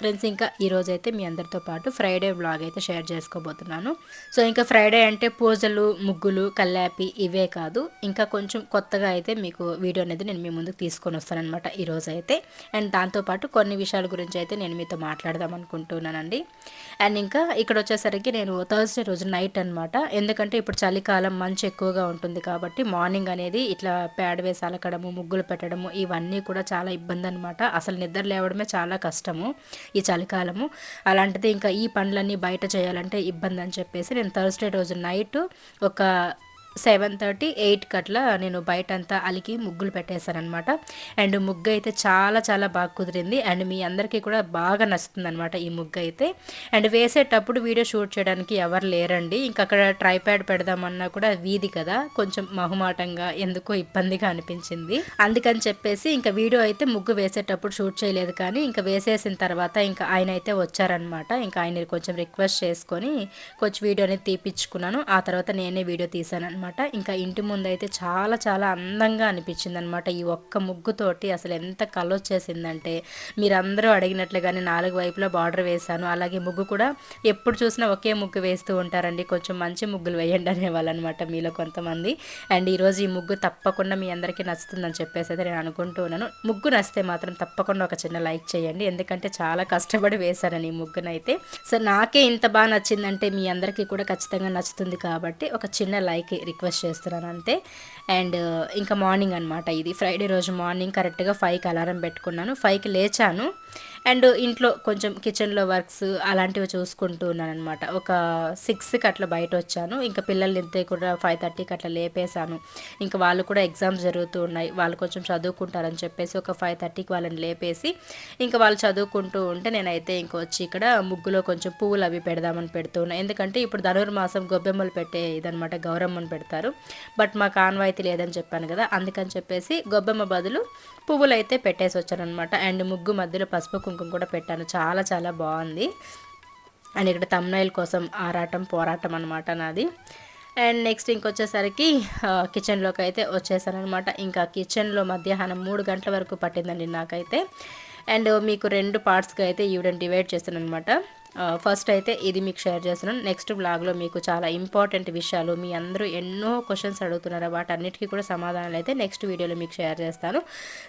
Friends ఇంకా ఈరోజు అయితే మీ అందరితో పాటు ఫ్రైడే వ్లాగ్ అయితే షేర్ చేసుకోబోతున్నాను. సో ఇంకా ఫ్రైడే అంటే పూజలు ముగ్గులు కల్లాపి ఇవే కాదు. ఇంకా కొంచెం కొత్తగా అయితే మీకు వీడియో అనేది నేను మీ ముందుకు తీసుకొని వస్తానమాట ఈరోజు అయితే అండ్ దాంతోపాటు కొన్ని విషయాల గురించి అయితే నేను మీతో మాట్లాడదాం అనుకుంటున్నానండి. అండ్ ఇంకా ఇక్కడ వచ్చేసరికి నేను థర్స్డే రోజు నైట్ అనమాట ఎందుకంటే ఇప్పుడు చలికాలం మంచు ఎక్కువగా ఉంటుంది కాబట్టి మార్నింగ్ అనేది ఇట్లా పేడ వేసి అలకడము ముగ్గులు పెట్టడము ఇవన్నీ కూడా చాలా ఇబ్బంది అనమాట అసలు నిద్ర లేవడమే చాలా కష్టము. ఈ చలికాలము. అలాంటిది ఇంకా ఈ పనులన్నీ బయట చేయాలంటే ఇబ్బంది అని చెప్పేసి నేను థర్స్డే రోజు నైట్ ఒక సెవెన్ థర్టీ ఎయిట్కి అట్లా నేను బయట అంతా అలికి ముగ్గులు పెట్టేశానమాట అండ్ ముగ్గు అయితే చాలా చాలా బాగా కుదిరింది. అండ్ మీ అందరికీ కూడా బాగా నచ్చుతుంది అనమాట ఈ ముగ్గు అయితే అండ్ వేసేటప్పుడు వీడియో షూట్ చేయడానికి ఎవరు లేరండి. ఇంకా అక్కడ ట్రైప్యాడ్ పెడదామన్నా కూడా వీధి కదా. కొంచెం మహుమాటంగా ఎందుకో ఇబ్బందిగా అనిపించింది. అందుకని చెప్పేసి ఇంకా వీడియో అయితే ముగ్గు వేసేటప్పుడు షూట్ చేయలేదు కానీ ఇంకా వేసేసిన తర్వాత ఇంకా ఆయన అయితే వచ్చారనమాట ఇంకా ఆయన కొంచెం రిక్వెస్ట్ చేసుకొని కొంచెం వీడియో అనేది తీపించుకున్నాను ఆ తర్వాత నేనే వీడియో తీసాను అనమాట ఇంకా ఇంటి ముందు అయితే చాలా చాలా అందంగా అనిపించింది అనమాట ఈ ఒక్క ముగ్గుతోటి. అసలు ఎంత కలొచ్చేసిందంటే మీరందరూ అడిగినట్లుగానే నాలుగు వైపులా బార్డర్ వేశాను. అలాగే ముగ్గు కూడా ఎప్పుడు చూసినా ఒకే ముగ్గు వేస్తూ ఉంటారండి. కొంచెం మంచి ముగ్గులు వేయండి అనేవాళ్ళు అనమాట మీలో కొంతమంది. అండ్ ఈరోజు ఈ ముగ్గు తప్పకుండా మీ అందరికీ నచ్చుతుందని చెప్పేసి అయితే నేను అనుకుంటున్నాను ముగ్గు నచ్చితే మాత్రం తప్పకుండా ఒక చిన్న లైక్ చేయండి. ఎందుకంటే చాలా కష్టపడి వేశానని ఈ ముగ్గునైతే. సో నాకే ఇంత బాగా నచ్చిందంటే మీ అందరికీ కూడా ఖచ్చితంగా నచ్చుతుంది కాబట్టి ఒక చిన్న లైక్ రిక్వెస్ట్ చేస్తున్నాను అంతే. అండ్ ఇంకా మార్నింగ్ అనమాట ఇది. ఫ్రైడే రోజు మార్నింగ్ కరెక్ట్గా ఫైవ్కి అలారం పెట్టుకున్నాను. ఫైవ్కి లేచాను. అండ్ ఇంట్లో కొంచెం కిచెన్లో వర్క్స్ అలాంటివి చూసుకుంటూ ఉన్నాను అనమాట ఒక సిక్స్కి అట్లా బయట వచ్చాను. ఇంకా పిల్లల్ని ఇంతే కూడా ఫైవ్ థర్టీకి అట్లా లేపేశాను. ఇంకా వాళ్ళు కూడా ఎగ్జామ్స్ జరుగుతూ ఉన్నాయి. వాళ్ళు కొంచెం చదువుకుంటారని చెప్పేసి ఒక ఫైవ్ థర్టీకి వాళ్ళని లేపేసి ఇంకా వాళ్ళు చదువుకుంటూ ఉంటే నేనైతే ఇంక వచ్చి ఇక్కడ ముగ్గులో కొంచెం పువ్వులు అవి పెడదామని పెడుతూ ఉన్నాను ఎందుకంటే ఇప్పుడు ధనుర్మాసం గొబ్బెమ్మలు పెట్టే ఇదనమాట గౌరమ్మని పెడతారు. బట్ మాకు ఆన్వాయితీ లేదని చెప్పాను కదా అందుకని చెప్పేసి గొబ్బెమ్మ బదులు పువ్వులు అయితే పెట్టేసి వచ్చానమాట అండ్ ముగ్గు మధ్యలో పసుపు కుంకుమ కూడా పెట్టాను. చాలా చాలా బాగుంది. అండ్ ఇక్కడ తమ్నైల్ కోసం ఆరాటం పోరాటం అనమాట నాది. అండ్ నెక్స్ట్ ఇంకొచ్చేసరికి కిచెన్లోకి అయితే వచ్చేసానమాట ఇంకా కిచెన్లో మధ్యాహ్నం మూడు గంటల వరకు పట్టిందండి నాకైతే. అండ్ మీకు రెండు పార్ట్స్గా అయితే ఈవిడని డివైడ్ చేశాను అనమాట ఫస్ట్ అయితే ఇది మీకు షేర్ చేస్తున్నాను. నెక్స్ట్ బ్లాగ్లో మీకు చాలా ఇంపార్టెంట్ విషయాలు మీ అందరూ ఎన్నో క్వశ్చన్స్ అడుగుతున్నారు వాటన్నిటికీ కూడా సమాధానాలు అయితే నెక్స్ట్ వీడియోలో మీకు షేర్ చేస్తాను.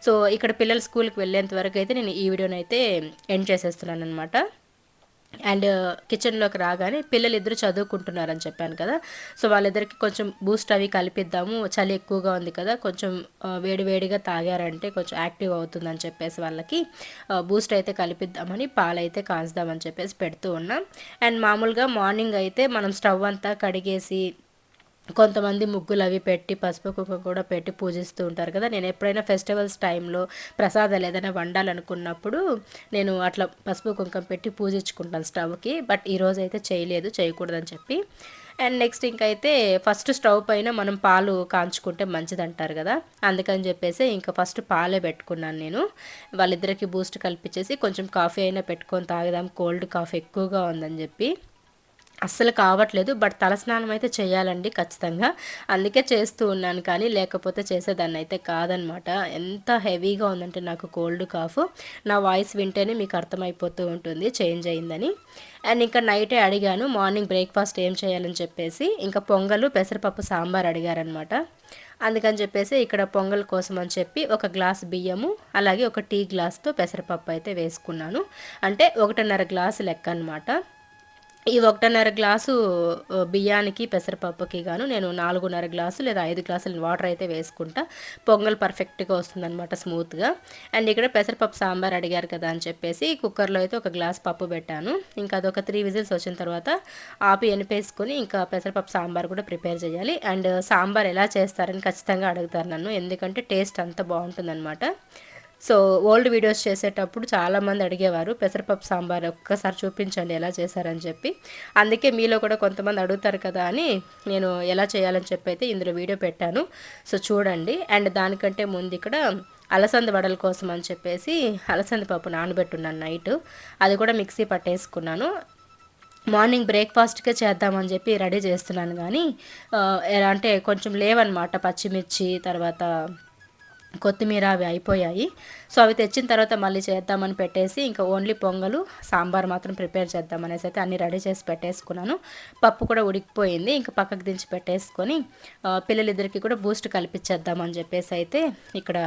సో ఇక్కడ పిల్లలు స్కూల్కి వెళ్ళేంత వరకు అయితే నేను ఈ వీడియోని అయితే ఎండ్ చేసేస్తున్నాను అనమాట అండ్ కిచెన్లోకి రాగానే పిల్లలు ఇద్దరు చదువుకుంటున్నారని చెప్పాను కదా. సో వాళ్ళిద్దరికి కొంచెం బూస్ట్ అవి కలిపిద్దాము. చలి ఎక్కువగా ఉంది కదా. కొంచెం వేడివేడిగా తాగారంటే కొంచెం యాక్టివ్ అవుతుందని చెప్పేసి వాళ్ళకి బూస్ట్ అయితే కలిపిద్దామని పాలైతే కాల్చుదామని చెప్పేసి పెడుతూ ఉన్నాం. అండ్ మామూలుగా మార్నింగ్ అయితే మనం స్టవ్ అంతా కడిగేసి కొంతమంది ముగ్గులు అవి పెట్టి పసుపు కుక్క కూడా పెట్టి పూజిస్తూ ఉంటారు కదా. నేను ఎప్పుడైనా ఫెస్టివల్స్ టైంలో ప్రసాదాలు ఏదైనా వండాలనుకున్నప్పుడు నేను అట్లా పసుపు కుంకం పెట్టి పూజించుకుంటాను స్టవ్కి బట్ ఈరోజు అయితే చేయలేదు చేయకూడదని చెప్పి. అండ్ నెక్స్ట్ ఇంకైతే ఫస్ట్ స్టవ్ పైన మనం పాలు కాంచుకుంటే మంచిది అంటారు కదా. అందుకని చెప్పేసి ఇంకా ఫస్ట్ పాలే పెట్టుకున్నాను నేను. వాళ్ళిద్దరికి బూస్ట్ కల్పించేసి కొంచెం కాఫీ అయినా పెట్టుకొని తాగదాం కోల్డ్ కాఫీ ఎక్కువగా ఉందని చెప్పి. అస్సలు కావట్లేదు బట్ తలస్నానం అయితే చేయాలండి ఖచ్చితంగా. అందుకే చేస్తూ ఉన్నాను కానీ లేకపోతే చేసేదాన్ని అయితే కాదనమాట. ఎంత హెవీగా ఉందంటే నాకు కోల్డ్ కాఫ్. నా వాయిస్ వింటేనే మీకు అర్థమైపోతూ ఉంటుంది చేంజ్ అయిందని. అండ్ ఇంకా నైటే అడిగాను మార్నింగ్ బ్రేక్ఫాస్ట్ ఏం చేయాలని చెప్పేసి. ఇంకా పొంగలు పెసరపప్పు సాంబార్ అడిగారనమాట. అందుకని చెప్పేసి ఇక్కడ పొంగల్ కోసం అని చెప్పి ఒక గ్లాస్ బియ్యము అలాగే ఒక టీ గ్లాస్తో పెసరపప్పు అయితే వేసుకున్నాను. అంటే ఒకటిన్నర గ్లాసు లెక్క అనమాట ఈ ఒకటిన్నర గ్లాసు బియ్యానికి పెసరపప్పుకి గాను నేను నాలుగున్నర గ్లాసు లేదా ఐదు గ్లాసులు వాటర్ అయితే వేసుకుంటా. పొంగల్ పర్ఫెక్ట్గా వస్తుందన్నమాట స్మూత్గా. అండ్ ఇక్కడ పెసరపప్పు సాంబార్ అడిగారు కదా అని చెప్పేసి కుక్కర్లో అయితే ఒక గ్లాస్ పప్పు పెట్టాను. ఇంకా అదొక త్రీ విజిల్స్ వచ్చిన తర్వాత ఆపి ఎనిపేసుకొని ఇంకా పెసరపప్పు సాంబార్ కూడా ప్రిపేర్ చేయాలి. అండ్ సాంబార్ ఎలా చేస్తారని ఖచ్చితంగా అడుగుతారు నన్ను. ఎందుకంటే టేస్ట్ అంత బాగుంటుందన్నమాట. సో ఓల్డ్ వీడియోస్ చేసేటప్పుడు చాలామంది అడిగేవారు పెసరపప్పు సాంబార్ ఒక్కసారి చూపించండి ఎలా చేశారని చెప్పి. అందుకే మీలో కూడా కొంతమంది అడుగుతారు కదా అని నేను ఎలా చేయాలని చెప్పి అయితే ఇందులో వీడియో పెట్టాను. సో చూడండి. అండ్ దానికంటే ముందు ఇక్కడ అలసంద వడల కోసం అని చెప్పేసి అలసంద పప్పు నానబెట్టున్నాను నైట్. అది కూడా మిక్సీ పట్టేసుకున్నాను. మార్నింగ్ బ్రేక్ఫాస్ట్కే చేద్దామని చెప్పి రెడీ చేస్తున్నాను కానీ ఎలా అంటే కొంచెం లేవన్నమాట పచ్చిమిర్చి తర్వాత కొత్తిమీర అవి అయిపోయాయి. సో అవి తెచ్చిన తర్వాత మళ్ళీ చేద్దామని పెట్టేసి ఇంకా ఓన్లీ పొంగలు సాంబార్ మాత్రం ప్రిపేర్ చేద్దాం అనేసి అయితే అన్నీ రెడీ చేసి పెట్టేసుకున్నాను. పప్పు కూడా ఉడికిపోయింది. ఇంకా పక్కకు దించి పెట్టేసుకొని పిల్లలిద్దరికి కూడా బూస్ట్ కలిపించేద్దామని చెప్పేసి అయితే ఇక్కడ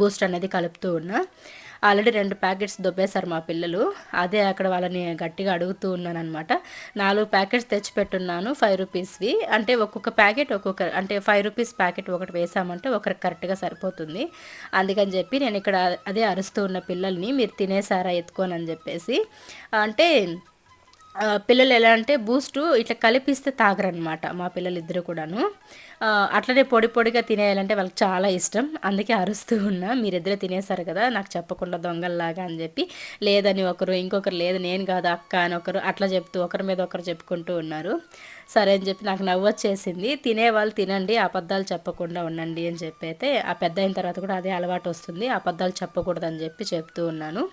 బూస్ట్ అనేది కలుపుతూ ఉన్నా. ఆల్రెడీ రెండు ప్యాకెట్స్ దొబ్బేశారు మా పిల్లలు. అదే అక్కడ వాళ్ళని గట్టిగా అడుగుతూ ఉన్నాను అనమాట నాలుగు ప్యాకెట్స్ తెచ్చిపెట్టున్నాను ఫైవ్ రూపీస్వి అంటే ఒక్కొక్క ప్యాకెట్ ఒక్కొక్క అంటే ఫైవ్ రూపీస్ ప్యాకెట్ ఒకటి వేసామంటే ఒకరికి కరెక్ట్గా సరిపోతుంది. అందుకని చెప్పి నేను ఇక్కడ అదే అరుస్తూ ఉన్న పిల్లల్ని మీరు తినేసారా ఎత్తుకోనని చెప్పేసి. అంటే పిల్లలు ఎలా అంటే బూస్టు ఇట్లా కలిపిస్తే తాగరనమాట మా పిల్లలు ఇద్దరు కూడాను అట్లనే పొడి పొడిగా తినేయాలంటే వాళ్ళకి చాలా ఇష్టం. అందుకే అరుస్తూ ఉన్నా మీరిద్దరే తినేశారు కదా నాకు చెప్పకుండా దొంగల్లాగా అని చెప్పి లేదని ఒకరు ఇంకొకరు లేదు నేను కాదు అక్క అని ఒకరు అట్లా చెప్తూ ఒకరి మీద ఒకరు చెప్పుకుంటూ ఉన్నారు. సరే అని చెప్పి నాకు నవ్వు వచ్చేసింది. తినేవాళ్ళు తినండి అబద్ధాలు చెప్పకుండా ఉండండి అని చెప్పి అయితే ఆ పెద్ద అయిన తర్వాత కూడా అదే అలవాటు వస్తుంది. అబద్ధాలు చెప్పకూడదని చెప్పి చెప్తూ ఉన్నాను.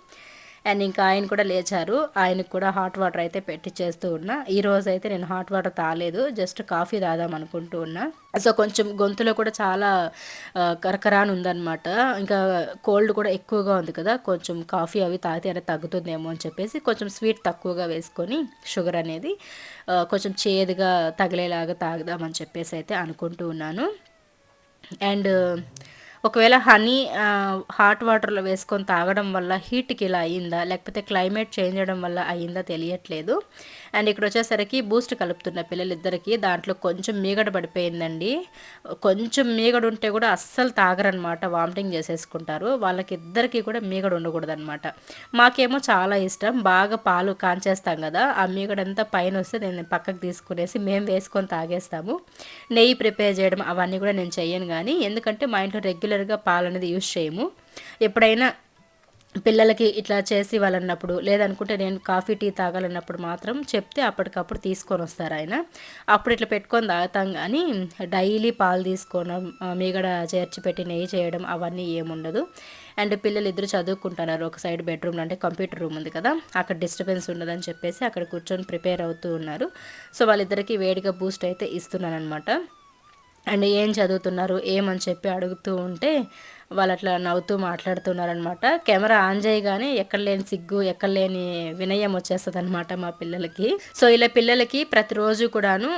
అండ్ ఇంకా ఆయన కూడా లేచారు. ఆయనకు కూడా హాట్ వాటర్ అయితే పెట్టి చేస్తూ ఉన్నా. ఈ రోజు అయితే నేను హాట్ వాటర్ తాలేదు జస్ట్ కాఫీ తాదాం అనుకుంటూ ఉన్నా. సో కొంచెం గొంతులో కూడా చాలా కరకరాని ఉందన్నమాట. ఇంకా కోల్డ్ కూడా ఎక్కువగా ఉంది కదా. కొంచెం కాఫీ అవి తాగితే అనేది తగ్గుతుందేమో అని చెప్పేసి కొంచెం స్వీట్ తక్కువగా వేసుకొని షుగర్ అనేది కొంచెం చేదుగా తగిలేలాగా తాగుదామని చెప్పేసి అయితే అనుకుంటూ ఉన్నాను. అండ్ ఒకవేళ హనీ హాట్ వాటర్లో వేసుకొని తాగడం వల్ల హీట్కి ఇలా అయ్యిందా లేకపోతే క్లైమేట్ చేంజ్ అవ్వడం వల్ల అయ్యిందా తెలియట్లేదు. అండ్ ఇక్కడ వచ్చేసరికి బూస్ట్ కలుపుతున్న పిల్లలిద్దరికి దాంట్లో కొంచెం మీగడ పడిపోయిందండి. కొంచెం మీగడ ఉంటే కూడా అస్సలు తాగరనమాట వామిటింగ్ చేసేసుకుంటారు. వాళ్ళకి ఇద్దరికి కూడా మీగడ ఉండకూడదు అనమాట మాకేమో చాలా ఇష్టం బాగా పాలు కాంచేస్తాం కదా ఆ మీగడంతా పైన వస్తే నేను పక్కకు తీసుకునేసి మేము వేసుకొని తాగేస్తాము. నెయ్యి ప్రిపేర్ చేయడం అవన్నీ కూడా నేను చేయను కానీ ఎందుకంటే మా ఇంట్లో రెగ్యులర్గా పాలు అనేది యూజ్ చేయము. ఎప్పుడైనా పిల్లలకి ఇట్లా చేసి వాళ్ళన్నప్పుడు లేదనుకుంటే నేను కాఫీ టీ తాగాలన్నప్పుడు మాత్రం చెప్తే అప్పటికప్పుడు తీసుకొని వస్తారు ఆయన. అప్పుడు ఇట్లా పెట్టుకొని తాగుతాం కానీ డైలీ పాలు తీసుకోవడం మీగడ చేర్చి పెట్టి నెయ్యి చేయడం అవన్నీ ఏముండదు. అండ్ పిల్లలు ఇద్దరు చదువుకుంటున్నారు ఒక సైడ్ బెడ్రూమ్లో అంటే కంప్యూటర్ రూమ్ ఉంది కదా అక్కడ డిస్టర్బెన్స్ ఉండదని చెప్పేసి అక్కడ కూర్చొని ప్రిపేర్ అవుతూ ఉన్నారు. సో వాళ్ళిద్దరికీ వేడిగా బూస్ట్ అయితే ఇస్తున్నాను అనమాట అండ్ ఏం చదువుతున్నారు ఏమని చెప్పి అడుగుతూ ఉంటే వాళ్ళు అట్లా నవ్వుతూ మాట్లాడుతున్నారనమాట కెమెరా ఆన్ చేయగానే ఎక్కడ లేని సిగ్గు ఎక్కడ లేని వినయం వచ్చేస్తుంది అనమాట మా పిల్లలకి. సో ఇలా పిల్లలకి ప్రతిరోజు కూడాను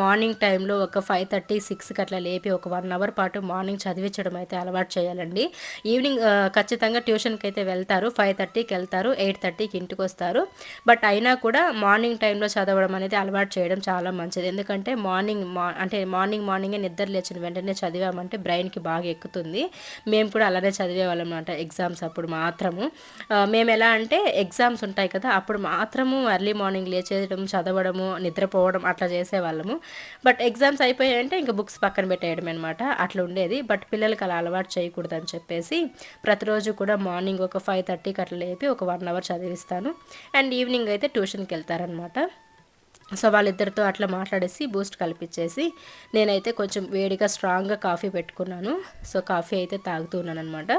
మార్నింగ్ టైంలో ఒక ఫైవ్ థర్టీ సిక్స్కి అట్లా లేపి ఒక వన్ అవర్ పాటు మార్నింగ్ చదివించడం అయితే అలవాటు చేయాలండి. ఈవినింగ్ ఖచ్చితంగా ట్యూషన్కి అయితే వెళ్తారు. ఫైవ్ థర్టీకి వెళ్తారు ఎయిట్ థర్టీకి ఇంటికి వస్తారు బట్ అయినా కూడా మార్నింగ్ టైంలో చదవడం అనేది అలవాటు చేయడం చాలా మంచిది. ఎందుకంటే మార్నింగ్ మా అంటే మార్నింగ్ మార్నింగే నిద్ర లేచిన వెంటనే చదివామంటే బ్రెయిన్కి బాగా ఎక్కుతుంది. మీ మేము కూడా అలానే చదివేవాళ్ళం అనమాట ఎగ్జామ్స్ అప్పుడు మాత్రము. మేము ఎలా అంటే ఎగ్జామ్స్ ఉంటాయి కదా అప్పుడు మాత్రము ఎర్లీ మార్నింగ్ లేచేయడం చదవడము నిద్రపోవడం అట్లా చేసేవాళ్ళము. బట్ ఎగ్జామ్స్ అయిపోయాయంటే ఇంకా బుక్స్ పక్కన పెట్టేయడం అనమాట అట్లా ఉండేది. బట్ పిల్లలకి అలా అలవాటు చేయకూడదు అని చెప్పేసి ప్రతిరోజు కూడా మార్నింగ్ ఒక ఫైవ్ థర్టీకి అట్లా లేపి ఒక వన్ అవర్ చదివిస్తాను. అండ్ ఈవినింగ్ అయితే ట్యూషన్కి వెళ్తారనమాట సో వాళ్ళిద్దరితో అట్లా మాట్లాడేసి బూస్ట్ కల్పించేసి నేనైతే కొంచెం వేడిగా స్ట్రాంగ్గా కాఫీ పెట్టుకున్నాను. సో కాఫీ అయితే తాగుతున్నాను అనమాట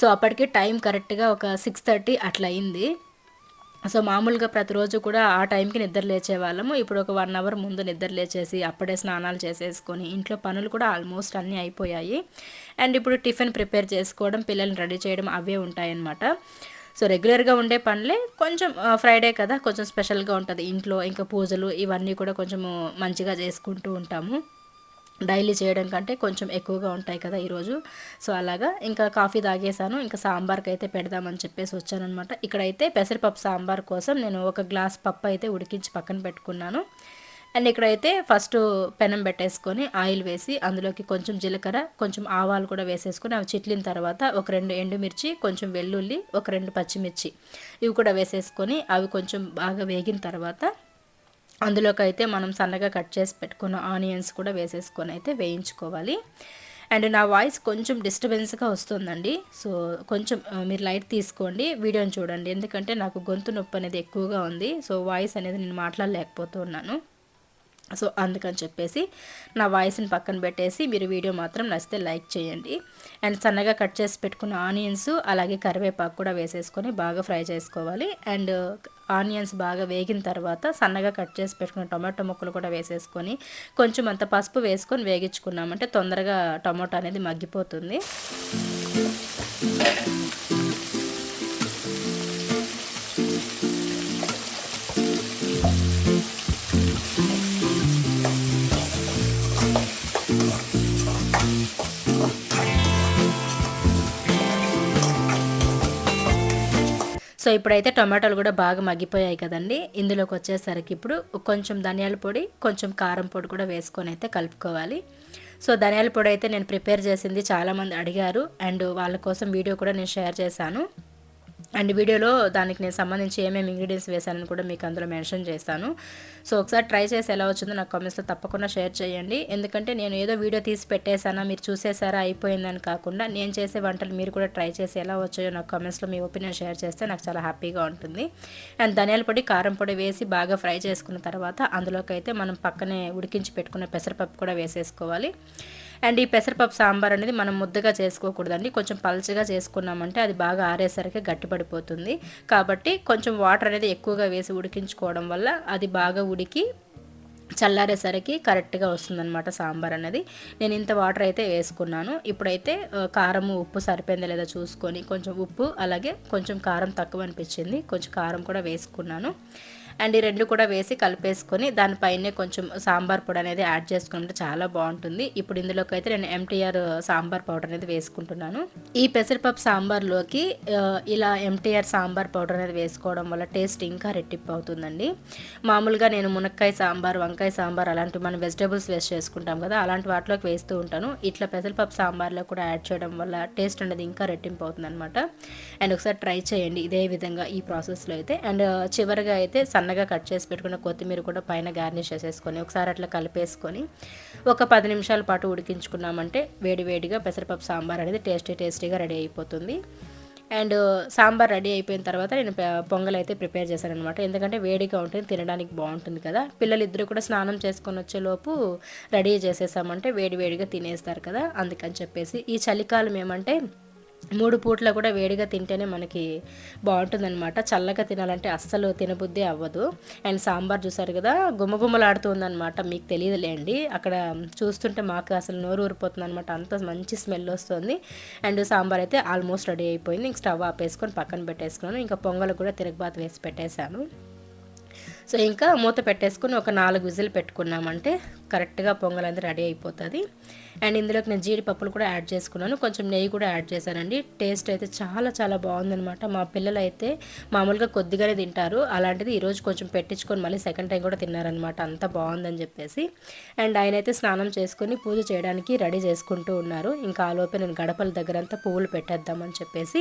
సో అప్పటికి టైం కరెక్ట్గా ఒక సిక్స్ థర్టీ అట్లా అయింది. సో మామూలుగా ప్రతిరోజు కూడా ఆ టైంకి నిద్ర లేచే వాళ్ళము ఇప్పుడు ఒక వన్ అవర్ ముందు నిద్ర లేచేసి అప్పుడే స్నానాలు చేసేసుకొని ఇంట్లో పనులు కూడా ఆల్మోస్ట్ అన్నీ అయిపోయాయి. అండ్ ఇప్పుడు టిఫిన్ ప్రిపేర్ చేసుకోవడం పిల్లల్ని రెడీ చేయడం అవే ఉంటాయన్నమాట. సో రెగ్యులర్గా ఉండే పనులే కొంచెం ఫ్రైడే కదా కొంచెం స్పెషల్గా ఉంటుంది. ఇంట్లో ఇంకా పూజలు ఇవన్నీ కూడా కొంచెము మంచిగా చేసుకుంటూ ఉంటాము. డైలీ చేయడం కంటే కొంచెం ఎక్కువగా ఉంటాయి కదా ఈరోజు. సో అలాగా ఇంకా కాఫీ తాగేసాను ఇంకా సాంబార్కి అయితే పెడదామని చెప్పేసి వచ్చానమాట ఇక్కడైతే పెసరపప్పు సాంబార్ కోసం నేను ఒక గ్లాస్ పప్పు అయితే ఉడికించి పక్కన పెట్టుకున్నాను. అండ్ ఇక్కడైతే ఫస్ట్ పెనం పెట్టేసుకొని ఆయిల్ వేసి అందులోకి కొంచెం జీలకర్ర కొంచెం ఆవాలు కూడా వేసేసుకొని అవి చిట్లిన తర్వాత ఒక రెండు ఎండుమిర్చి కొంచెం వెల్లుల్లి ఒక రెండు పచ్చిమిర్చి ఇవి కూడా వేసేసుకొని అవి కొంచెం బాగా వేగిన తర్వాత అందులోకి అయితే మనం సన్నగా కట్ చేసి పెట్టుకున్న ఆనియన్స్ కూడా వేసేసుకొని అయితే వేయించుకోవాలి. అండ్ నా వాయిస్ కొంచెం డిస్టర్బెన్స్గా వస్తుందండి. సో కొంచెం మీరు లైట్ తీసుకోండి వీడియోని చూడండి. ఎందుకంటే నాకు గొంతు నొప్పి అనేది ఎక్కువగా ఉంది. సో వాయిస్ అనేది నేను మాట్లాడలేకపోతున్నాను. సో అందుకని చెప్పేసి నా వాయిస్ని పక్కన పెట్టేసి మీరు వీడియో మాత్రం నచ్చితే లైక్ చేయండి. అండ్ సన్నగా కట్ చేసి పెట్టుకున్న ఆనియన్స్ అలాగే కరివేపాకు కూడా వేసేసుకొని బాగా ఫ్రై చేసుకోవాలి. అండ్ ఆనియన్స్ బాగా వేగిన తర్వాత సన్నగా కట్ చేసి పెట్టుకున్న టొమాటో ముక్కలు కూడా వేసేసుకొని కొంచెం అంత పసుపు వేసుకొని వేగించుకున్నామంటే తొందరగా టొమాటో అనేది మగ్గిపోతుంది. సో ఇప్పుడైతే టమాటాలు కూడా బాగా మగ్గిపోయాయి కదండి. ఇందులోకి వచ్చేసరికి ఇప్పుడు కొంచెం ధనియాల పొడి కొంచెం కారం పొడి కూడా వేసుకొని అయితే కలుపుకోవాలి. సో ధనియాల పొడి అయితే నేను ప్రిపేర్ చేసింది చాలామంది అడిగారు అండ్ వాళ్ళ కోసం వీడియో కూడా నేను షేర్ చేశాను. అండ్ వీడియోలో దానికి నేను సంబంధించి ఏమేమి ఇంగ్రీడియంట్స్ వేశానని కూడా మీకు అందులో మెన్షన్ చేస్తాను. సో ఒకసారి ట్రై చేసి ఎలా వచ్చిందో నాకు కామెంట్స్లో తప్పకుండా షేర్ చేయండి. ఎందుకంటే నేను ఏదో వీడియో తీసి పెట్టేశానా మీరు చూసేసారా అయిపోయిందని కాకుండా నేను చేసే వంటలు మీరు కూడా ట్రై చేసి ఎలా వచ్చాయో నాకు కామెంట్స్లో మీ ఒపీనియన్ షేర్ చేస్తే నాకు చాలా హ్యాపీగా ఉంటుంది. అండ్ ధనియాల పొడి కారం పొడి వేసి బాగా ఫ్రై చేసుకున్న తర్వాత అందులోకి అయితే మనం పక్కనే ఉడికించి పెట్టుకున్న పెసరపప్పు కూడా వేసేసుకోవాలి. అండ్ ఈ పెసరపప్పు సాంబార్ అనేది మనం ముద్దగా చేసుకోకూడదండి. కొంచెం పల్చగా చేసుకున్నామంటే అది బాగా ఆరేసరికి గట్టిపడిపోతుంది. కాబట్టి కొంచెం వాటర్ అనేది ఎక్కువగా వేసి ఉడికించుకోవడం వల్ల అది బాగా ఉడికి చల్లారేసరికి కరెక్ట్గా వస్తుందన్నమాట సాంబార్ అనేది. నేను ఇంత వాటర్ అయితే వేసుకున్నాను. ఇప్పుడైతే కారం ఉప్పు సరిపోయిందా లేదా చూసుకొని కొంచెం ఉప్పు అలాగే కొంచెం కారం తక్కువ అనిపించింది. కొంచెం కారం కూడా వేసుకున్నాను. అండ్ ఈ రెండు కూడా వేసి కలిపేసుకొని దానిపైనే కొంచెం సాంబార్ పొడి అనేది యాడ్ చేసుకుంటే చాలా బాగుంటుంది. ఇప్పుడు ఇందులోకి అయితే నేను ఎంటీఆర్ సాంబార్ పౌడర్ అనేది వేసుకుంటున్నాను. ఈ పెసరపప్పు సాంబార్లోకి ఇలా ఎంటీఆర్ సాంబార్ పౌడర్ అనేది వేసుకోవడం వల్ల టేస్ట్ ఇంకా రెట్టింపు అవుతుందండి. మామూలుగా నేను మునక్కాయ సాంబార్ వంకాయ సాంబార్ అలాంటి మనం వెజిటేబుల్స్ వేస్ట్ చేసుకుంటాం కదా అలాంటి వాటిలోకి వేస్తూ ఉంటాను. ఇట్లా పెసరపప్పు సాంబార్లో కూడా యాడ్ చేయడం వల్ల టేస్ట్ అనేది ఇంకా రెట్టింపు అవుతుంది అనమాట అండ్ ఒకసారి ట్రై చేయండి ఇదే విధంగా ఈ ప్రాసెస్లో అయితే. అండ్ చివరిగా అయితే సన్న సన్నగా కట్ చేసి పెట్టుకున్న కొత్తిమీర కూడా పైన గార్నిష్ చేసేసుకొని ఒకసారి అట్లా కలిపేసుకొని ఒక పది నిమిషాల పాటు ఉడికించుకున్నామంటే వేడివేడిగా పెసరపప్పు సాంబార్ అనేది టేస్టీ టేస్టీగా రెడీ అయిపోతుంది. అండ్ సాంబార్ రెడీ అయిపోయిన తర్వాత నేను పొంగల్ అయితే ప్రిపేర్ చేశాను అనమాట ఎందుకంటే వేడిగా ఉంటుంది తినడానికి బాగుంటుంది కదా. పిల్లలు ఇద్దరు కూడా స్నానం చేసుకొని వచ్చేలోపు రెడీ చేసేసామంటే వేడి వేడిగా తినేస్తారు కదా. అందుకని చెప్పేసి ఈ చలికాలం ఏమంటే మూడు పూట్ల కూడా వేడిగా తింటేనే మనకి బాగుంటుందన్నమాట. చల్లగా తినాలంటే అస్సలు తినబుద్ధి అవ్వదు. అండ్ సాంబార్ చూసారు కదా గుమ్మగుమ్మలాడుతుందనమాట మీకు తెలియదులేండి అక్కడ చూస్తుంటే మాకు అసలు నోరు ఊరిపోతుంది అనమాట అంత మంచి స్మెల్ వస్తుంది. అండ్ సాంబార్ అయితే ఆల్మోస్ట్ రెడీ అయిపోయింది. ఇంక స్టవ్ ఆపేసుకొని పక్కన పెట్టేసుకున్నాను. ఇంకా పొంగలు కూడా తిరగబాత వేసి పెట్టేశాను. సో ఇంకా మూత పెట్టేసుకుని ఒక నాలుగు విజిల్ పెట్టుకున్నామంటే కరెక్ట్గా పొంగల్ అనేది రెడీ అయిపోతుంది. అండ్ ఇందులోకి నేను జీడిపప్పులు కూడా యాడ్ చేసుకున్నాను. కొంచెం నెయ్యి కూడా యాడ్ చేశానండి. టేస్ట్ అయితే చాలా చాలా బాగుందనమాట మా పిల్లలు అయితే మామూలుగా కొద్దిగానే తింటారు. అలాంటిది ఈరోజు కొంచెం పెట్టించుకొని మళ్ళీ సెకండ్ టైం కూడా తిన్నారనమాట అంత బాగుందని చెప్పేసి. అండ్ ఆయన అయితే స్నానం చేసుకొని పూజ చేయడానికి రెడీ చేసుకుంటూ ఉన్నారు. ఇంకా ఆలోపే నేను గడపల దగ్గర అంతా పువ్వులు పెట్టేద్దామని చెప్పేసి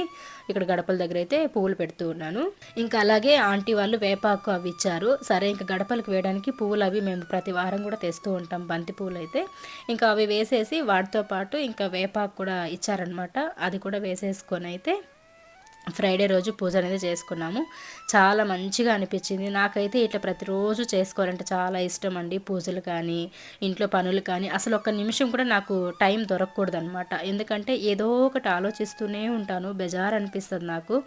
ఇక్కడ గడపల దగ్గర అయితే పువ్వులు పెడుతూ ఉన్నాను. ఇంకా అలాగే ఆంటీ వాళ్ళు వేపాకు అవి ఇచ్చారు. సరే ఇంకా గడపలకు వేయడానికి పువ్వులు అవి మేము ప్రతి వారం కూడా తెస్తూ ఉంటాం. బంతి పువ్వులు అయితే ఇంకా అవి వేసే వేసేసి వాటితో పాటు ఇంకా వేపాకు కూడా ఇచ్చారనమాట అది కూడా వేసేసుకొని అయితే ఫ్రైడే రోజు పూజ అనేది చేసుకున్నాము. చాలా మంచిగా అనిపించింది. నాకైతే ఇట్లా ప్రతిరోజు చేసుకోవాలంటే చాలా ఇష్టం అండి పూజలు కానీ ఇంట్లో పనులు కానీ. అసలు ఒక్క నిమిషం కూడా నాకు టైం దొరకకూడదు అనమాట ఎందుకంటే ఏదో ఒకటి ఆలోచిస్తూనే ఉంటాను. బెజార్ అనిపిస్తుంది నాకు.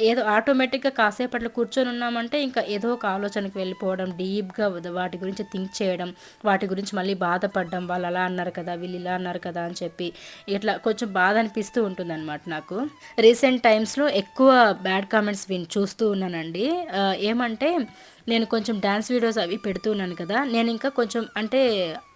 ఏదో ఆటోమేటిక్గా కాసేపట్లో కూర్చొని ఉన్నామంటే ఇంకా ఏదో ఒక ఆలోచనకు వెళ్ళిపోవడం డీప్గా వాటి గురించి థింక్ చేయడం వాటి గురించి మళ్ళీ బాధపడడం వాళ్ళు అలా అన్నారు కదా వీళ్ళు ఇలా అన్నారు కదా అని చెప్పి ఇట్లా కొంచెం బాధ అనిపిస్తూ ఉంటుంది అనమాట నాకు రీసెంట్ టైమ్స్లో ఎక్కువ బ్యాడ్ కామెంట్స్ విన్ చూస్తూ ఉన్నానండి. ఏమంటే నేను కొంచెం డ్యాన్స్ వీడియోస్ అవి పెడుతున్నాను కదా. నేను ఇంకా కొంచెం అంటే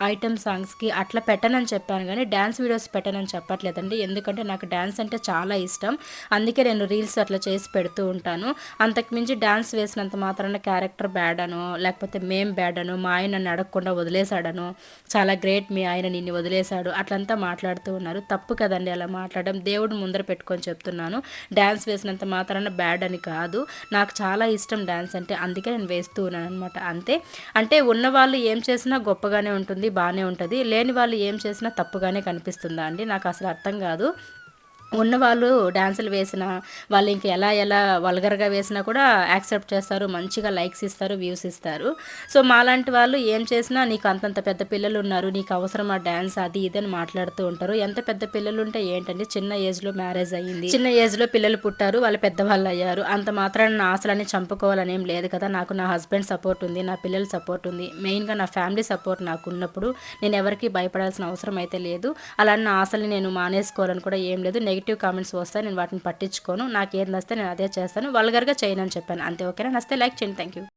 ఐటమ్ సాంగ్స్కి అట్లా పెట్టనని చెప్పాను కానీ డ్యాన్స్ వీడియోస్ పెట్టనని చెప్పట్లేదండి. ఎందుకంటే నాకు డ్యాన్స్ అంటే చాలా ఇష్టం. అందుకే నేను రీల్స్ అట్లా చేసి పెడుతూ ఉంటాను. అంతకుమించి డ్యాన్స్ వేసినంత మాత్రాన క్యారెక్టర్ బ్యాడ్ అనో లేకపోతే మేం బ్యాడ్ అనో మా ఆయన నన్ను అడగకుండా వదిలేశాడనో చాలా గ్రేట్ మీ ఆయన నిన్ను వదిలేశాడు అట్లంతా మాట్లాడుతూ ఉన్నారు. తప్పు కదండి అలా మాట్లాడడం. దేవుడు ముందర పెట్టుకొని చెప్తున్నాను. డ్యాన్స్ వేసినంత మాత్రాన బ్యాడ్ అని కాదు. నాకు చాలా ఇష్టం డ్యాన్స్ అంటే. అందుకే నేను వేస్తూ ఉన్నాను అనమాట అంతే. అంటే ఉన్న వాళ్ళు ఏం చేసినా గొప్పగానే ఉంటుంది బాగానే ఉంటుంది. లేని వాళ్ళు ఏం చేసినా తప్పుగానే కనిపిస్తుందా అండి? నాకు అసలు అర్థం కాదు. ఉన్నవాళ్ళు డ్యాన్సులు వేసినా వాళ్ళు ఇంకా ఎలా ఎలా వల్గర్గా వేసినా కూడా యాక్సెప్ట్ చేస్తారు మంచిగా లైక్స్ ఇస్తారు వ్యూస్ ఇస్తారు. సో మాలాంటి వాళ్ళు ఏం చేసినా నీకు అంతంత పెద్ద పిల్లలు ఉన్నారు నీకు అవసరం ఆ డ్యాన్స్ అది ఇది అని మాట్లాడుతూ ఉంటారు. ఎంత పెద్ద పిల్లలు ఉంటే ఏంటంటే చిన్న ఏజ్లో మ్యారేజ్ అయ్యింది. చిన్న ఏజ్లో పిల్లలు పుట్టారు వాళ్ళు పెద్దవాళ్ళు అయ్యారు. అంత మాత్రాన నా ఆశలని చంపుకోవాలని ఏం లేదు కదా. నాకు నా హస్బెండ్ సపోర్ట్ ఉంది నా పిల్లల సపోర్ట్ ఉంది. మెయిన్గా నా ఫ్యామిలీ సపోర్ట్ నాకు ఉన్నప్పుడు నేను ఎవరికి భయపడాల్సిన అవసరం అయితే లేదు. అలా నా ఆశల్ని నేను మానేసుకోవాలని కూడా ఏం లేదు. నెగిటివ్ కామెంట్స్ వస్తాయి నేను వాటిని పట్టించుకోను. నాకు ఏది నస్తే నేను అదే చేస్తాను. వల్గర్గా చేయను అని చెప్పాను. అంతే ఓకేనా? నస్తే లైక్ చేయండి. Thank you